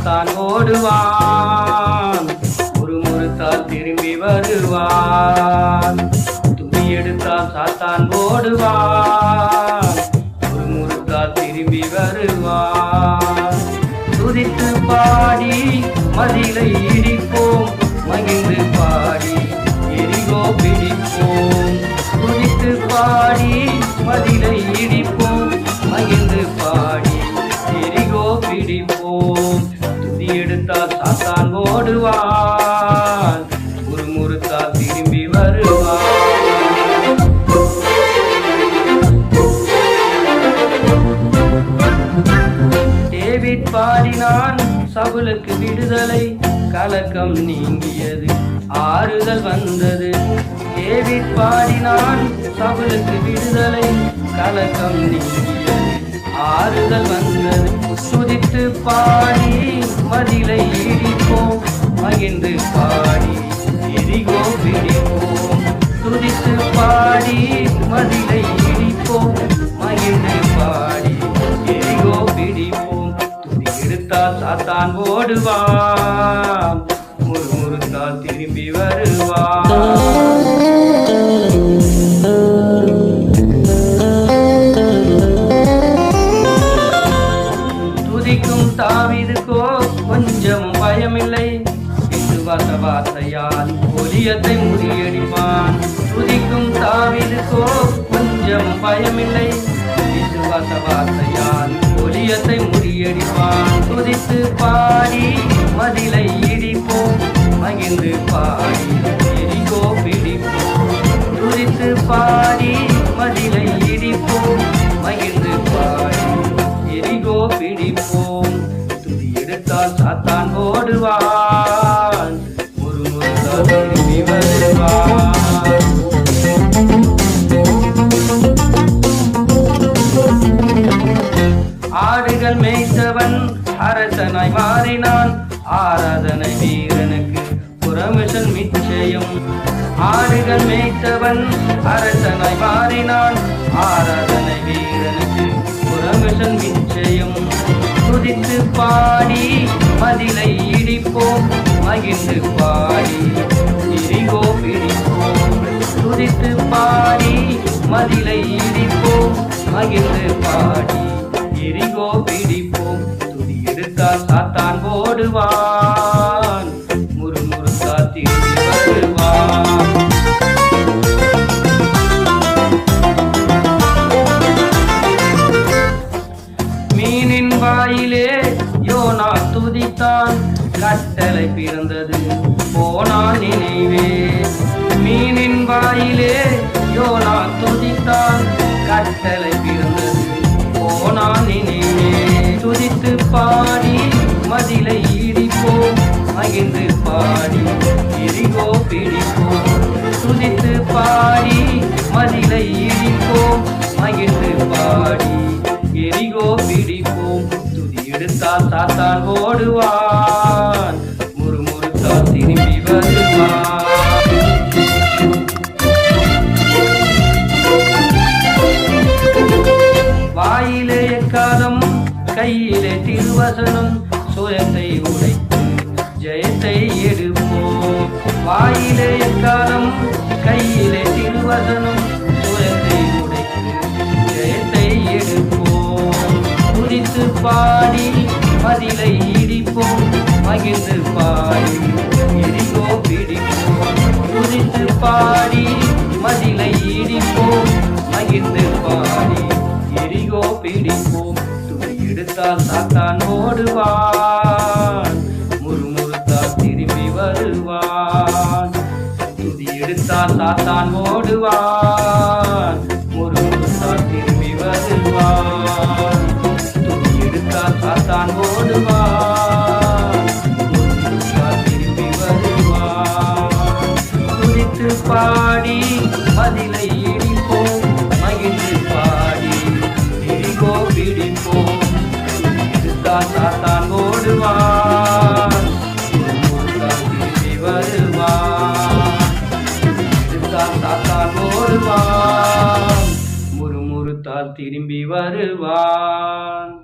எடுத்தால் சாத்தான் ஓடுவான். ஒரு முறுத்தால் திரும்பி வருவான். துணி எடுத்தால் சாத்தான் ஓடுவான். எடுத்தால் சாத்தான் ஓடுவான். ஒரு திரும்பி வருவான். டேவிட் பாடினான் சவுலுக்கு விடுதலை. கலக்கம் நீங்கியது ஆறுதல் வந்தது. டேவிட் பாடினான் சவுலுக்கு விடுதலை. கலக்கம் நீங்கியது. ஆறுதல் வந்தது. சுதித்து பாடி மதிலை இடிப்போம். மகிழ்ந்து பாடி எரிகோ பிடிப்போம் துதித்து பாடி மதிலை இடிப்போம். மகிழ்ந்து பாடி எரிகோ பிடிப்போம் துதி எடுத்தால் சாத்தான் ஓடுவான். முறுமுறுத்தால் திரும்பி கொஞ்சம் பயமில்லை விசுவாச வாசையால் ஒலியத்தை முறியடிப்பான். துதிக்கும் தாவிதுக்கோ கொஞ்சம் பயமில்லை. விசுவாச வாசையால் ஒலியத்தை முறியடிப்பான். துதித்து பாடி மதிலை இடிப்போம். மகிழ்ந்து பாடி எரிகோ பிடிப்போம். துதித்து பாடி மதிலை இடிப்போம். ஆடுகள் மேய்த்தவன் அரசனாய் மாறினான். ஆராதனை வீரனுக்கு புறமிஷன் நிச்சயம் ஆடுகள் மேய்த்தவன் அரசனாய் மாறினான். ஆராதனை வீரனுக்கு புறமிஷன் நிச்சயம் துதித்து பாடி மதிலை இடிப்போம். மகிழ்ந்து பாடி எரிகோ பிடிப்போம் துதித்து பாடி மதிலை இடிப்போம். மகிழ்ந்து பாடி சாத்தான் ஓடுவான் முறுமுறுத்தா வருவான். மீனின் வாயிலே யோனா துதித்தான். கட்டளை பிறந்தது. போனான் நினைவே. மீனின் வாயிலே யோனா துதித்தான். கட்டளை பிறந்தது. போனான் நினைவே. துதித்து பாடி மகிழ்ந்து பாடி எரிகோ பிடிப்போம் துதித்து பாடி மதிலை இடிப்போம். மகிழ்ந்து பாடி எரிகோ பிடிப்போம். துதி எடுத்தால் சாத்தான் ஓடுவான். முறுமுறுத்தால் திரும்பி வருவான். வாயிலே எக்காலம் கையிலே திருவசனம் சுயத்தை உடைத்து விஜயத்தை எடுப்போம். வாயிலே எக்காலம் கையிலே திருவசனம். சுயத்தை உடைத்து விஜயத்தை எடுப்போம். துதித்து பாடி பதிலை இடிப்போம். மகிழ்ந்து பாடி எரிகோ பிடிப்போம். துதித்து பாடி மதிலை இடிப்போம். மகிழ்ந்து பாடி எரிகோ பிடிப்போம். துணி எடுத்தால் சாத்தான் ஓடுவான் எடுத்தால் ஓடுவார் ஓடுவான் முறுமுறுத்தால் திரும்பி வருவார் துணி எடுத்தால் சாத்தான் ஓடுவான் முறுமுறுத்தால் திரும்பி வருவார் துணித்து பாடி பதிலை இடிப்போம். மகிழ்ந்து பாடி திரிகோ பிடிப்போம் எடுத்தால் சாத்தான் ஓடுவார். திரும்பி வருவான்.